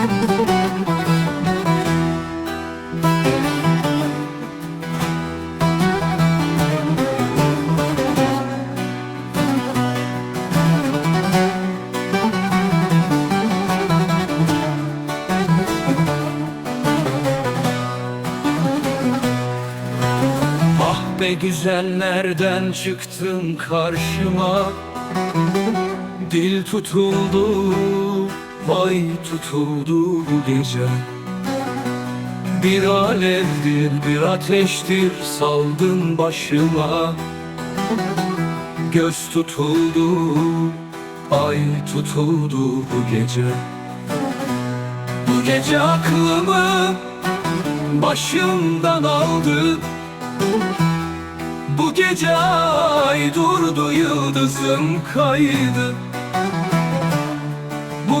Ah be güzel nereden çıktın karşıma? Dil tutuldu, vay tutuldu bu gece. Bir alevdir, bir ateştir saldın başıma. Göz tutuldu, ay tutuldu bu gece. Bu gece aklımı başımdan aldı. Bu gece ay durdu yıldızım kaydı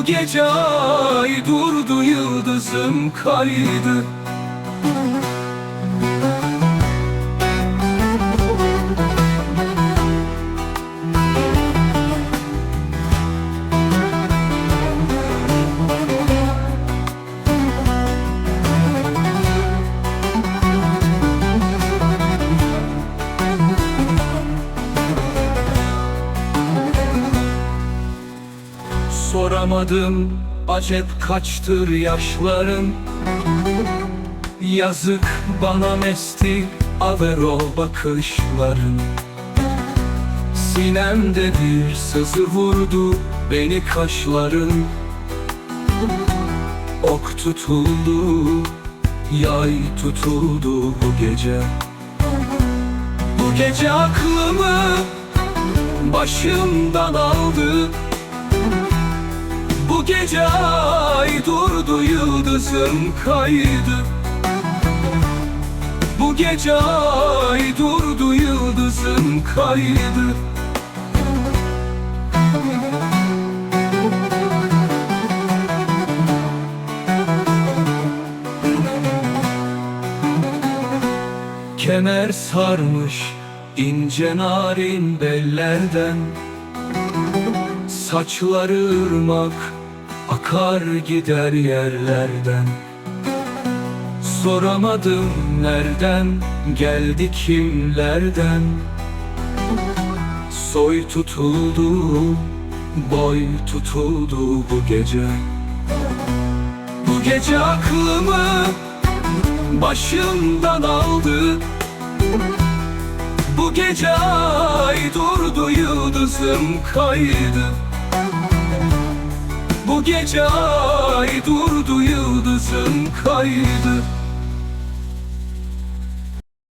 gece ay durdu yıldızım kaydı Soramadım. Acep kaçtır yaşların? Yazık bana mesti avero bakışların. Sinemde bir sızı vurdu beni kaşların. Ok tutuldu, yay tutuldu bu gece. Bu gece aklımı başımdan aldı bu gece ay durdu yıldızım kaydı. Bu gece ay durdu yıldızım kaydı. Kemer sarmış ince narin bellerden. Saçları ırmak akar gider yerlerden. Soramadım nereden geldi kimlerden. Soy tutuldu, boy tutuldu bu gece. Bu gece aklımı başımdan aldı. Bu gece ay durdu yıldızım kaydı Bu gece ay durdu yıldızım kaydı